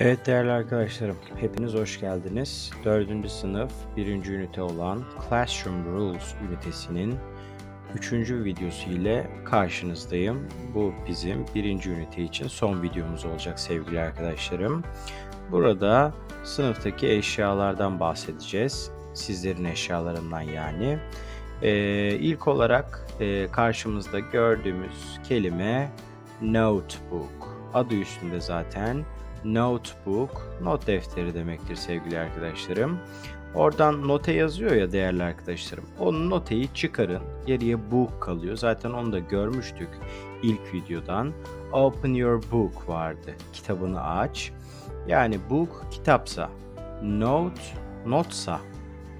Evet değerli arkadaşlarım, hepiniz hoş geldiniz. 4. sınıf 1. ünite olan Classroom Rules ünitesinin 3. videosu ile karşınızdayım. Bu bizim 1. ünite için son videomuz olacak sevgili arkadaşlarım. Burada sınıftaki eşyalardan bahsedeceğiz. Sizlerin eşyalarından yani. Ee, ilk olarak e, karşımızda gördüğümüz kelime notebook. Adı üstünde zaten notebook, not defteri demektir sevgili arkadaşlarım. Oradan note yazıyor ya değerli arkadaşlarım. O noteyi çıkarın. Geriye book kalıyor. Zaten onu da görmüştük ilk videodan. Open your book vardı. Kitabını aç. Yani book kitapsa. Note notsa.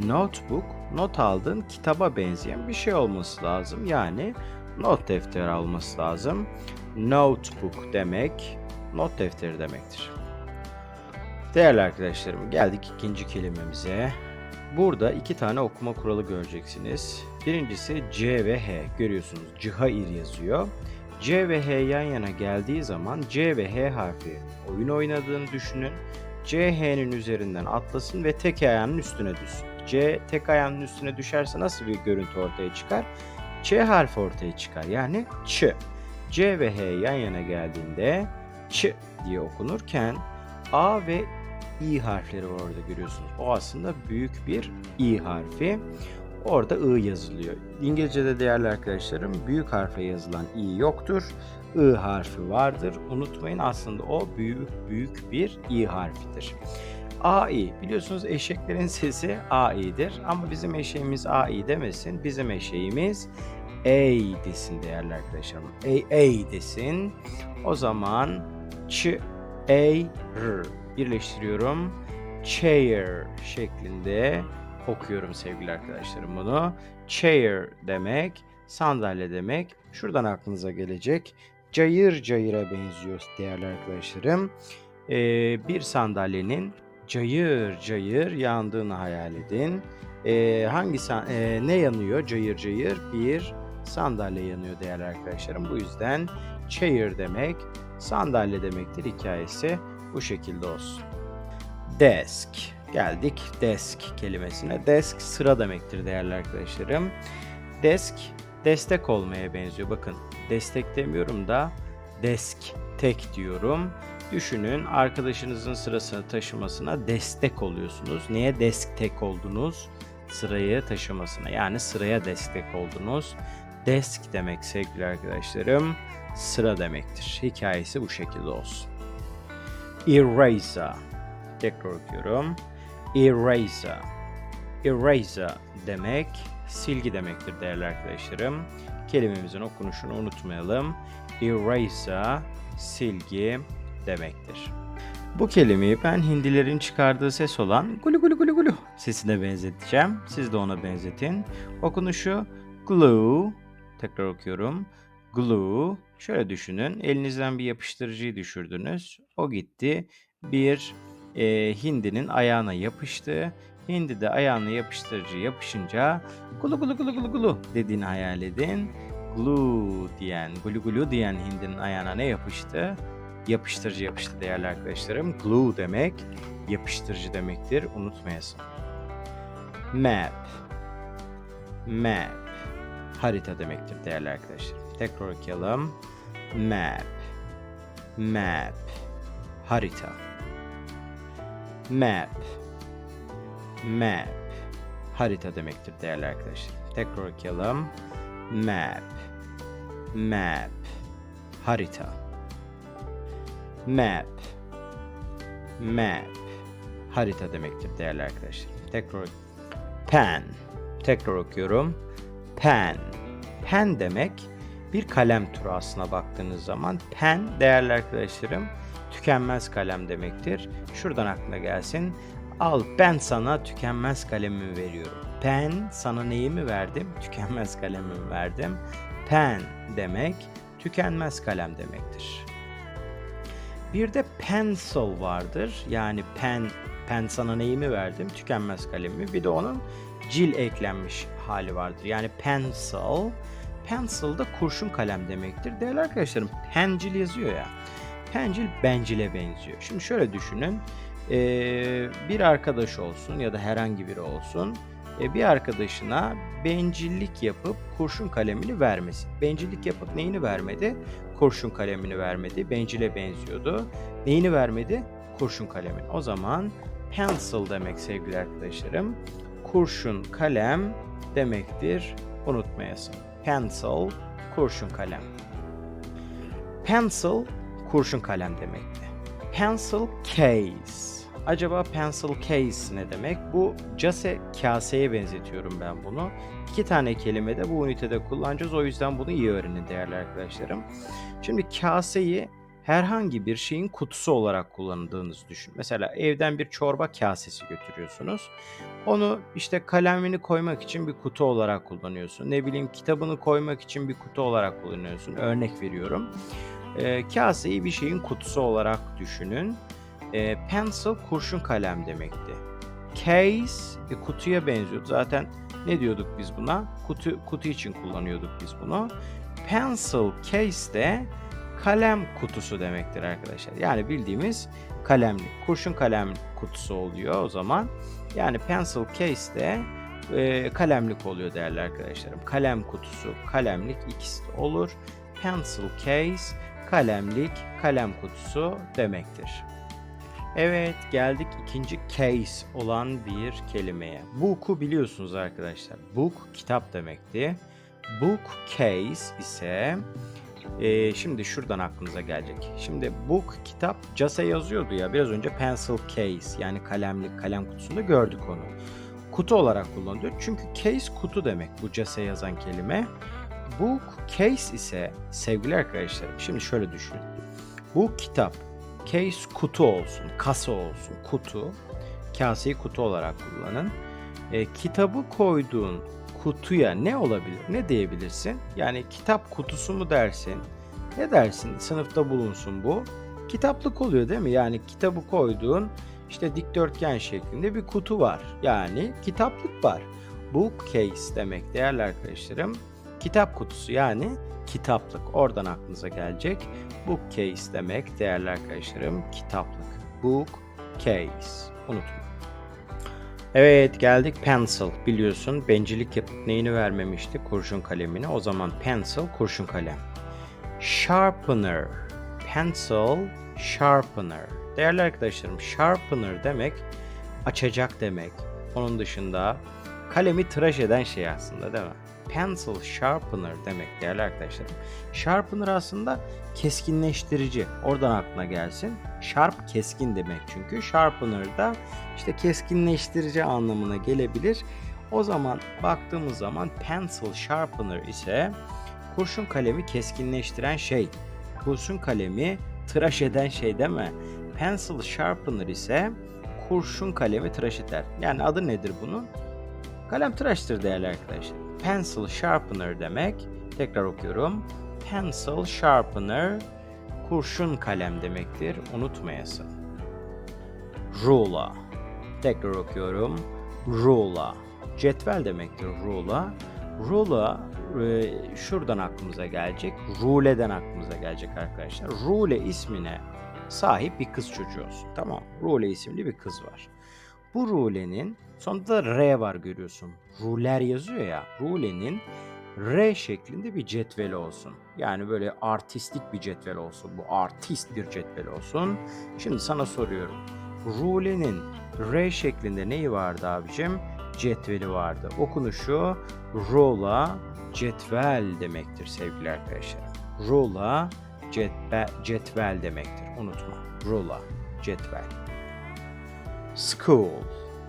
Notebook not aldığın kitaba benzeyen bir şey olması lazım. Yani not defteri alması lazım. Notebook demek not defteri demektir. Değerli arkadaşlarım geldik ikinci kelimemize. Burada iki tane okuma kuralı göreceksiniz. Birincisi C ve H görüyorsunuz cihayir yazıyor. C ve H yan yana geldiği zaman C ve H harfi oyun oynadığını düşünün. C H'nin üzerinden atlasın ve tek ayağının üstüne düşsün. C tek ayağının üstüne düşerse nasıl bir görüntü ortaya çıkar? Ç harfi ortaya çıkar yani Ç. C ve H yan yana geldiğinde Ç diye okunurken A ve İ harfleri var orada görüyorsunuz. O aslında büyük bir İ harfi. Orada I yazılıyor. İngilizce'de değerli arkadaşlarım büyük harfe yazılan İ yoktur. I harfi vardır. Unutmayın aslında o büyük büyük bir İ harfidir. AI biliyorsunuz eşeklerin sesi AI'dir ama bizim eşeğimiz AI demesin. Bizim eşeğimiz A desin değerli arkadaşlarım. A, A desin. O zaman Ç, A, R birleştiriyorum. Chair şeklinde okuyorum sevgili arkadaşlarım bunu. Chair demek sandalye demek. Şuradan aklınıza gelecek. Cayır cayıra benziyor değerli arkadaşlarım. Ee, bir sandalyenin cayır cayır yandığını hayal edin. Ee, hangi e, ne yanıyor cayır cayır? Bir sandalye yanıyor değerli arkadaşlarım. Bu yüzden chair demek sandalye demektir hikayesi bu şekilde olsun. Desk. Geldik desk kelimesine. Desk sıra demektir değerli arkadaşlarım. Desk destek olmaya benziyor. Bakın destek demiyorum da desk tek diyorum. Düşünün arkadaşınızın sırasını taşımasına destek oluyorsunuz. Niye desk tek oldunuz? Sırayı taşımasına yani sıraya destek oldunuz. Desk demek sevgili arkadaşlarım sıra demektir. Hikayesi bu şekilde olsun. Eraser. Tekrar okuyorum. Eraser. Eraser demek silgi demektir değerli arkadaşlarım. Kelimemizin okunuşunu unutmayalım. Eraser silgi demektir. Bu kelimeyi ben Hindilerin çıkardığı ses olan gulu gulu gulu gulu sesine benzeteceğim. Siz de ona benzetin. Okunuşu glue. Tekrar okuyorum. Glue. Şöyle düşünün. Elinizden bir yapıştırıcıyı düşürdünüz. O gitti. Bir e, hindinin ayağına yapıştı. Hindi de ayağına yapıştırıcı yapışınca gulu gulu gulu gulu gulu dediğini hayal edin. Glue diyen, gulu gulu diyen hindinin ayağına ne yapıştı? Yapıştırıcı yapıştı değerli arkadaşlarım. Glue demek yapıştırıcı demektir. Unutmayasın. Map. Map. Harita demektir değerli arkadaşlar. Tekrar okuyalım. Map. Map. Harita. Map. Map. Harita demektir değerli arkadaşlar. Tekrar okuyalım. Map. Map. Harita. Map. Map. Harita demektir değerli arkadaşlar. Tekrar pen. Tekrar okuyorum. Pen. Pen demek bir kalem türü aslına baktığınız zaman. Pen değerli arkadaşlarım tükenmez kalem demektir. Şuradan aklına gelsin. Al ben sana tükenmez kalemimi veriyorum. Pen sana neyimi verdim? Tükenmez kalemimi verdim. Pen demek tükenmez kalem demektir. Bir de pencil vardır. Yani pen, pen sana neyimi verdim? Tükenmez kalemimi. Bir de onun cil eklenmiş hali vardır. Yani pencil. Pencil da kurşun kalem demektir. Değerli arkadaşlarım pencil yazıyor ya. Pencil bencile benziyor. Şimdi şöyle düşünün. Ee, bir arkadaş olsun ya da herhangi biri olsun. e, bir arkadaşına bencillik yapıp kurşun kalemini vermesin. Bencillik yapıp neyini vermedi? Kurşun kalemini vermedi. Bencile benziyordu. Neyini vermedi? Kurşun kalemini. O zaman pencil demek sevgili arkadaşlarım. Kurşun kalem demektir. Unutmayasın. Pencil, kurşun kalem. Pencil, kurşun kalem demekti. Pencil case. Acaba pencil case ne demek? Bu case kaseye benzetiyorum ben bunu. İki tane kelime de bu ünitede kullanacağız. O yüzden bunu iyi öğrenin değerli arkadaşlarım. Şimdi kaseyi herhangi bir şeyin kutusu olarak kullandığınızı düşün. Mesela evden bir çorba kasesi götürüyorsunuz. Onu işte kalemini koymak için bir kutu olarak kullanıyorsun. Ne bileyim kitabını koymak için bir kutu olarak kullanıyorsun. Örnek veriyorum. Ee, kaseyi bir şeyin kutusu olarak düşünün. Ee, pencil kurşun kalem demekti. Case e, kutuya benziyordu. Zaten ne diyorduk biz buna? Kutu kutu için kullanıyorduk biz bunu. Pencil case de kalem kutusu demektir arkadaşlar. Yani bildiğimiz kalemlik. Kurşun kalem kutusu oluyor o zaman. Yani pencil case de e, kalemlik oluyor değerli arkadaşlarım. Kalem kutusu, kalemlik ikisi de olur. Pencil case, kalemlik, kalem kutusu demektir. Evet geldik ikinci case olan bir kelimeye. Book'u biliyorsunuz arkadaşlar. Book kitap demekti. Book case ise e, şimdi şuradan aklınıza gelecek. Şimdi book kitap case yazıyordu ya biraz önce pencil case yani kalemlik kalem kutusunda gördük onu. Kutu olarak kullanılıyor. Çünkü case kutu demek bu case yazan kelime. Book case ise sevgili arkadaşlarım şimdi şöyle düşünün. Bu kitap case kutu olsun, kasa olsun, kutu. Kaseyi kutu olarak kullanın. E, kitabı koyduğun kutuya ne olabilir? Ne diyebilirsin? Yani kitap kutusu mu dersin? Ne dersin? Sınıfta bulunsun bu. Kitaplık oluyor değil mi? Yani kitabı koyduğun işte dikdörtgen şeklinde bir kutu var. Yani kitaplık var. Bookcase demek değerli arkadaşlarım. Kitap kutusu yani kitaplık. Oradan aklınıza gelecek. Bookcase demek değerli arkadaşlarım kitaplık. Bookcase. Unutma. Evet geldik pencil. Biliyorsun bencillik yapıp neyini vermemişti? Kurşun kalemini. O zaman pencil kurşun kalem. Sharpener. Pencil sharpener. Değerli arkadaşlarım sharpener demek açacak demek. Onun dışında kalemi tıraş eden şey aslında değil mi? Pencil sharpener demek değerli arkadaşlarım. Sharpener aslında keskinleştirici. Oradan aklına gelsin. Sharp keskin demek çünkü. Sharpener da işte keskinleştirici anlamına gelebilir. O zaman baktığımız zaman pencil sharpener ise kurşun kalemi keskinleştiren şey. Kurşun kalemi tıraş eden şey değil mi? Pencil sharpener ise kurşun kalemi tıraş eder. Yani adı nedir bunun? Kalem tıraştır değerli arkadaşlar. Pencil sharpener demek. Tekrar okuyorum. Pencil sharpener kurşun kalem demektir. Unutmayasın. Ruler. Tekrar okuyorum. Ruler. Cetvel demektir ruler. Ruler e, şuradan aklımıza gelecek. Rule'den aklımıza gelecek arkadaşlar. Rule ismine sahip bir kız çocuğu olsun. Tamam. Rule isimli bir kız var. Bu rulenin sonunda da R var görüyorsun. Ruler yazıyor ya. Rulenin R şeklinde bir cetveli olsun. Yani böyle artistik bir cetvel olsun. Bu artist bir cetvel olsun. Şimdi sana soruyorum. Rulenin R şeklinde neyi vardı abicim? Cetveli vardı. Okunuşu rola cetvel demektir sevgili arkadaşlar. Rola cetve, cetvel demektir. Unutma. Rola cetvel. School.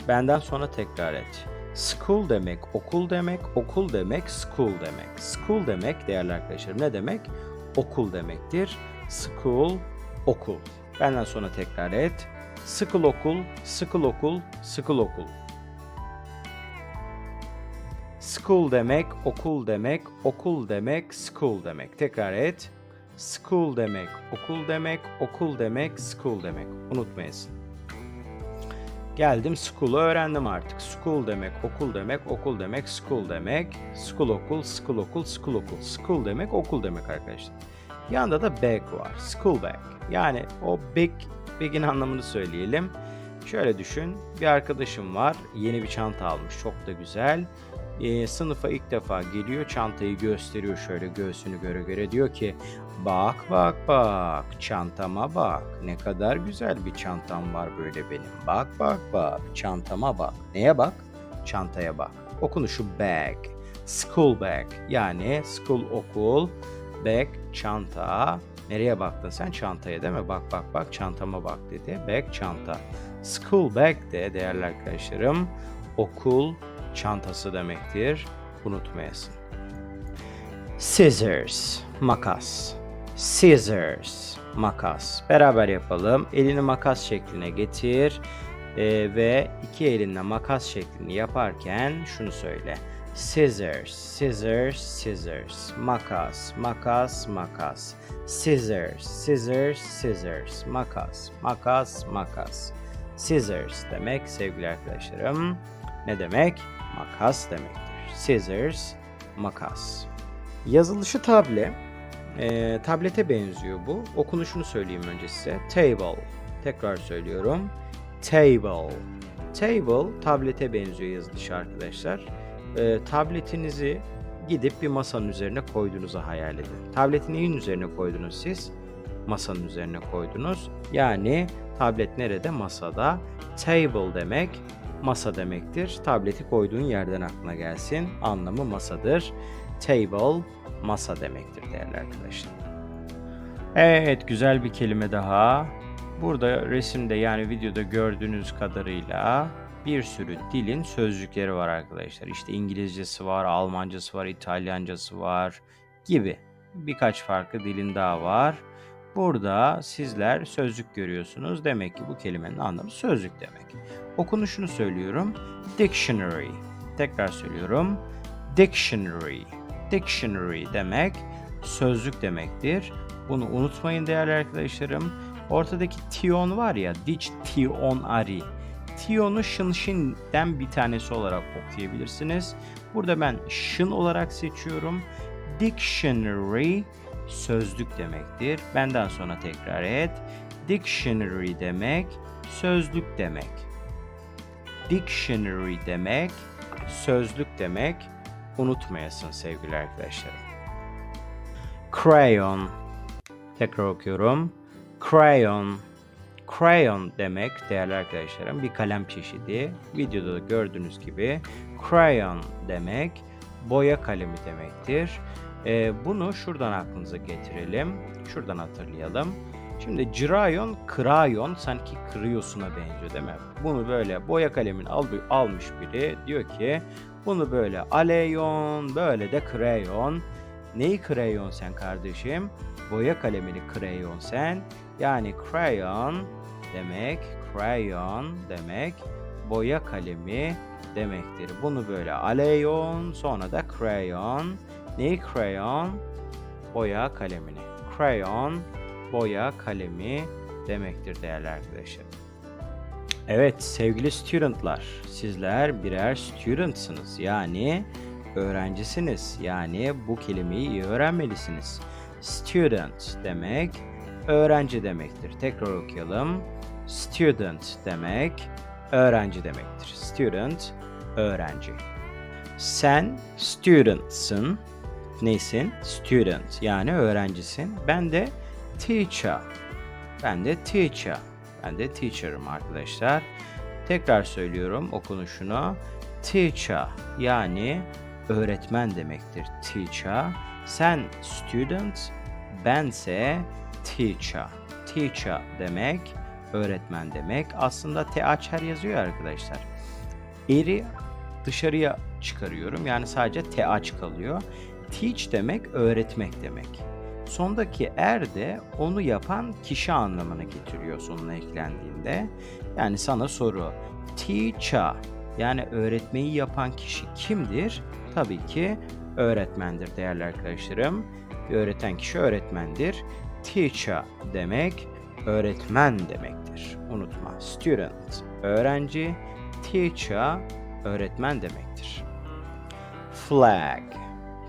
Benden sonra tekrar et. School demek okul demek, okul demek school demek. School demek değerli arkadaşlarım ne demek? Okul demektir. School, okul. Benden sonra tekrar et. Sıkıl okul, sıkıl okul, sıkıl okul. School demek, okul demek, okul demek, school demek. Tekrar et. School demek, okul demek, okul demek, school demek. Unutmayasın. Geldim school'u öğrendim artık. School demek, okul demek, okul demek, school demek. School okul, school okul, school okul. School demek, okul demek arkadaşlar. Yanında da bag var. School bag. Yani o bag, bag'in anlamını söyleyelim. Şöyle düşün. Bir arkadaşım var. Yeni bir çanta almış. Çok da güzel. Ee, sınıfa ilk defa geliyor. Çantayı gösteriyor şöyle göğsünü göre göre. Diyor ki bak bak bak çantama bak. Ne kadar güzel bir çantam var böyle benim. Bak bak bak çantama bak. Neye bak? Çantaya bak. Okunuşu bag. School bag. Yani school okul. Bag çanta. Nereye baktın sen? Çantaya değil mi? Bak bak bak çantama bak dedi. Bag çanta. School bag de değerli arkadaşlarım okul çantası demektir. Unutmayasın. Scissors, makas. Scissors, makas. Beraber yapalım. Elini makas şekline getir Ee, ve iki elinle makas şeklini yaparken şunu söyle. Scissors, scissors, scissors. Makas, makas, makas. Scissors, scissors, scissors. Makas, makas, makas. Scissors demek sevgili arkadaşlarım. Ne demek? Makas demektir. Scissors, makas. Yazılışı table. Ee, tablete benziyor bu. Okunuşunu söyleyeyim önce size. Table. Tekrar söylüyorum. Table. Table tablete benziyor yazılışı arkadaşlar. Ee, tabletinizi gidip bir masanın üzerine koyduğunuzu hayal edin. Tableti neyin üzerine koydunuz siz? Masanın üzerine koydunuz. Yani tablet nerede? Masada. Table demek masa demektir. Tableti koyduğun yerden aklına gelsin. Anlamı masadır. Table masa demektir değerli arkadaşlar. Evet güzel bir kelime daha. Burada resimde yani videoda gördüğünüz kadarıyla bir sürü dilin sözcükleri var arkadaşlar. İşte İngilizcesi var, Almancası var, İtalyancası var gibi. Birkaç farklı dilin daha var. Burada sizler sözcük görüyorsunuz. Demek ki bu kelimenin anlamı sözlük demek. Okunuşunu söylüyorum. Dictionary. Tekrar söylüyorum. Dictionary. Dictionary demek sözlük demektir. Bunu unutmayın değerli arkadaşlarım. Ortadaki tion var ya, dic tion ari. Tion'u şın şin'den bir tanesi olarak okuyabilirsiniz. Burada ben şın olarak seçiyorum. Dictionary sözlük demektir. Benden sonra tekrar et. Dictionary demek sözlük demek. Dictionary demek sözlük demek. Unutmayasın sevgili arkadaşlarım. Crayon. Tekrar okuyorum. Crayon. Crayon demek değerli arkadaşlarım bir kalem çeşidi. Videoda da gördüğünüz gibi crayon demek boya kalemi demektir. Ee, bunu şuradan aklınıza getirelim. Şuradan hatırlayalım. Şimdi crayon, krayon sanki kırıyorsuna benziyor değil mi? Bunu böyle boya kalemini al, almış biri diyor ki bunu böyle aleyon, böyle de kreyon. Neyi kreyon sen kardeşim? Boya kalemini kreyon sen. Yani crayon demek, crayon demek boya kalemi demektir. Bunu böyle aleyon sonra da crayon. Neyi crayon? Boya kalemini. Crayon boya kalemi demektir değerli arkadaşlar. Evet sevgili studentlar, sizler birer studentsınız. Yani öğrencisiniz. Yani bu kelimeyi iyi öğrenmelisiniz. Student demek öğrenci demektir. Tekrar okuyalım. Student demek öğrenci demektir. Student öğrenci. Sen studentsın. Nesin? Student yani öğrencisin. Ben de teacher. Ben de teacher. Ben de teacher'ım arkadaşlar. Tekrar söylüyorum okunuşunu. Teacher yani öğretmen demektir teacher. Sen student, bense teacher. Teacher demek öğretmen demek. Aslında THR yazıyor arkadaşlar. Eri dışarıya çıkarıyorum. Yani sadece TH kalıyor. Teach demek öğretmek demek. Sondaki er de onu yapan kişi anlamına getiriyor sonuna eklendiğinde. Yani sana soru. Teacher yani öğretmeyi yapan kişi kimdir? Tabii ki öğretmendir değerli arkadaşlarım. Öğreten kişi öğretmendir. Teacher demek öğretmen demektir. Unutma. Student öğrenci, teacher öğretmen demektir. Flag.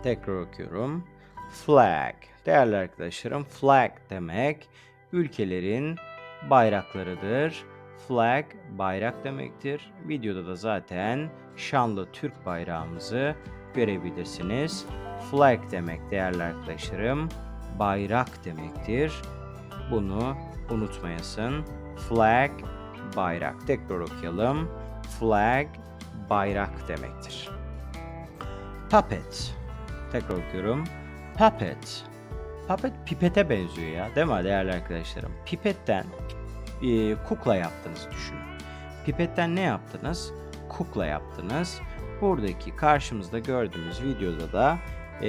Tekrar okuyorum. Flag. Değerli arkadaşlarım, flag demek ülkelerin bayraklarıdır. Flag bayrak demektir. Videoda da zaten şanlı Türk bayrağımızı görebilirsiniz. Flag demek değerli arkadaşlarım bayrak demektir. Bunu unutmayasın. Flag bayrak. Tekrar okuyalım. Flag bayrak demektir. Puppet. Tekrar okuyorum. Puppet. Puppet pipete benziyor ya. Değil mi değerli arkadaşlarım? Pipetten e, kukla yaptınız düşünün. Pipetten ne yaptınız? Kukla yaptınız. Buradaki karşımızda gördüğümüz videoda da e,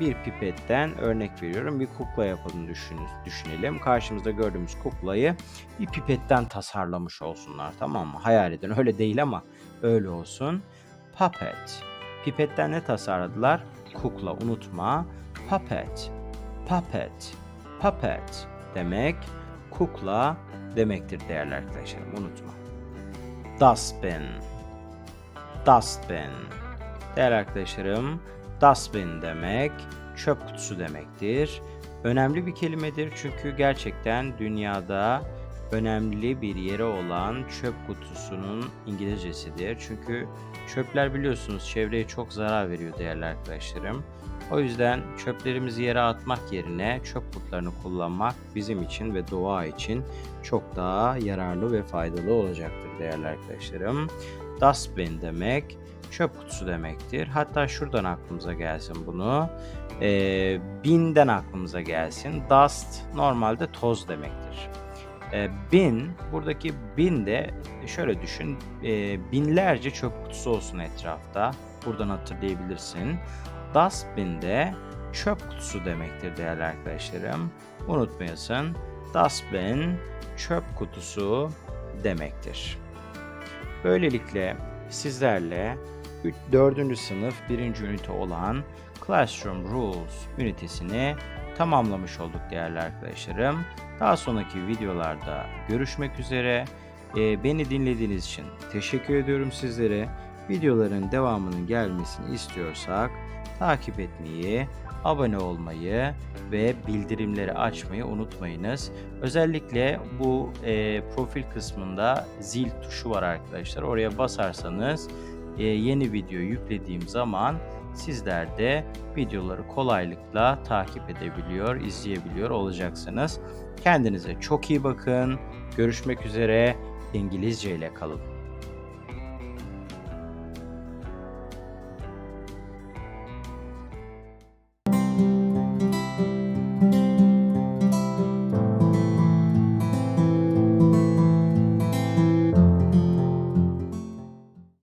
bir pipetten örnek veriyorum. Bir kukla yapalım düşünün, düşünelim. Karşımızda gördüğümüz kuklayı bir pipetten tasarlamış olsunlar tamam mı? Hayal edin. Öyle değil ama öyle olsun. Puppet. Pipetten ne tasarladılar? Kukla unutma. Puppet. Puppet. Puppet demek kukla demektir değerli arkadaşlarım unutma. Dustbin. Dustbin. Değerli arkadaşlarım dustbin demek çöp kutusu demektir. Önemli bir kelimedir çünkü gerçekten dünyada önemli bir yeri olan çöp kutusunun İngilizcesidir. Çünkü çöpler biliyorsunuz çevreye çok zarar veriyor değerli arkadaşlarım. O yüzden çöplerimizi yere atmak yerine çöp kutularını kullanmak bizim için ve doğa için çok daha yararlı ve faydalı olacaktır değerli arkadaşlarım. Dustbin demek çöp kutusu demektir. Hatta şuradan aklımıza gelsin bunu. Ee, binden aklımıza gelsin. Dust normalde toz demektir. Ee, bin, buradaki bin de şöyle düşün. e, binlerce çöp kutusu olsun etrafta. Buradan hatırlayabilirsin. Dustbin de çöp kutusu demektir değerli arkadaşlarım. Unutmayasın. Dustbin çöp kutusu demektir. Böylelikle sizlerle 4. sınıf 1. ünite olan Classroom Rules ünitesini tamamlamış olduk değerli arkadaşlarım. Daha sonraki videolarda görüşmek üzere. Ee, beni dinlediğiniz için teşekkür ediyorum sizlere. Videoların devamının gelmesini istiyorsak takip etmeyi, abone olmayı ve bildirimleri açmayı unutmayınız. Özellikle bu e, profil kısmında zil tuşu var arkadaşlar. Oraya basarsanız e, yeni video yüklediğim zaman sizler de videoları kolaylıkla takip edebiliyor, izleyebiliyor olacaksınız. Kendinize çok iyi bakın. Görüşmek üzere. İngilizce ile kalın.